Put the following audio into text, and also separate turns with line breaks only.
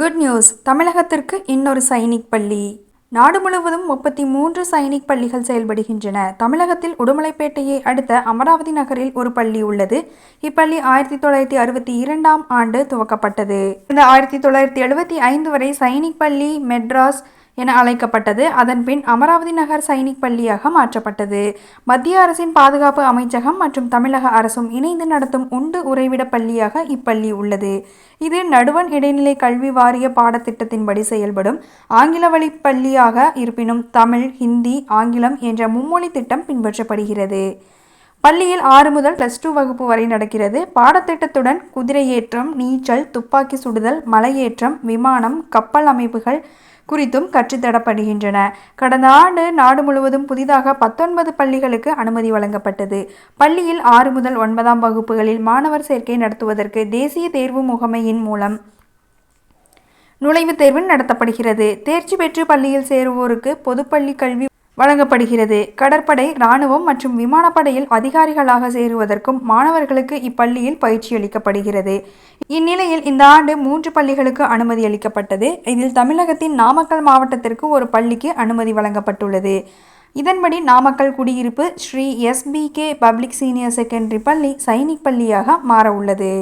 Good news தமிழகத்திற்கு இன்னொரு சைனிக் பள்ளி. நாடு முழுவதும் முப்பத்தி மூன்று சைனிக் பள்ளிகள் செயல்படுகின்றன. தமிழகத்தில் உடுமலைப்பேட்டையை அடுத்த அமராவதி நகரில் ஒரு பள்ளி உள்ளது. இப்பள்ளி ஆயிரத்தி தொள்ளாயிரத்தி அறுபத்தி இரண்டாம் ஆண்டு துவக்கப்பட்டது. இந்த ஆயிரத்தி தொள்ளாயிரத்தி எழுபத்தி ஐந்து வரை சைனிக் பள்ளி மெட்ராஸ் என அழைக்கப்பட்டது. அதன்பின் அமராவதி நகர் சைனிக் பள்ளியாக மாற்றப்பட்டது. மத்திய அரசின் பாதுகாப்பு அமைச்சகம் மற்றும் தமிழக அரசும் இணைந்து நடத்தும் உண்டு உறைவிட பள்ளியாக இப்பள்ளி உள்ளது. இது நடுவண் இடைநிலை கல்வி வாரிய பாடத்திட்டத்தின்படி செயல்படும் ஆங்கில வழி பள்ளியாக இருப்பினும் தமிழ் ஹிந்தி ஆங்கிலம் என்ற மும்மொழி திட்டம் பின்பற்றப்படுகிறது. பள்ளியில் ஆறு முதல் பிளஸ் டூ வகுப்பு வரை நடக்கிறது. பாடத்திட்டத்துடன் குதிரையேற்றம் நீச்சல் துப்பாக்கி சுடுதல் மலையேற்றம் விமானம் கப்பல் அமைப்புகள் குறித்தும் கற்றுத்தரப்படுகின்றன கடந்த ஆண்டு நாடு முழுவதும் புதிதாக பத்தொன்பது பள்ளிகளுக்கு அனுமதி வழங்கப்பட்டது. பள்ளியில் ஆறு முதல் ஒன்பதாம் வகுப்புகளில் மாணவர் சேர்க்கை நடத்துவதற்கு தேசிய தேர்வு முகமையின் மூலம் நுழைவுத் தேர்வு நடத்தப்படுகிறது. தேர்ச்சி பெற்று பள்ளியில் சேருவோருக்கு பொதுப்பள்ளி கல்வி வழங்கப்படுகிறது. கடற்படை இராணுவம் மற்றும் விமானப்படையில் அதிகாரிகளாக சேருவதற்கும் மாணவர்களுக்கு இப்பள்ளியில் பயிற்சி அளிக்கப்படுகிறது. இந்நிலையில் இந்த ஆண்டு மூன்று பள்ளிகளுக்கு அனுமதி அளிக்கப்பட்டது. இதில் தமிழகத்தின் நாமக்கல் மாவட்டத்திற்கு ஒரு பள்ளிக்கு அனுமதி வழங்கப்பட்டுள்ளது. இதன்படி நாமக்கல் குடியிருப்பு Sri SPK public senior secondary பள்ளி சைனிக் பள்ளியாக மாற உள்ளது.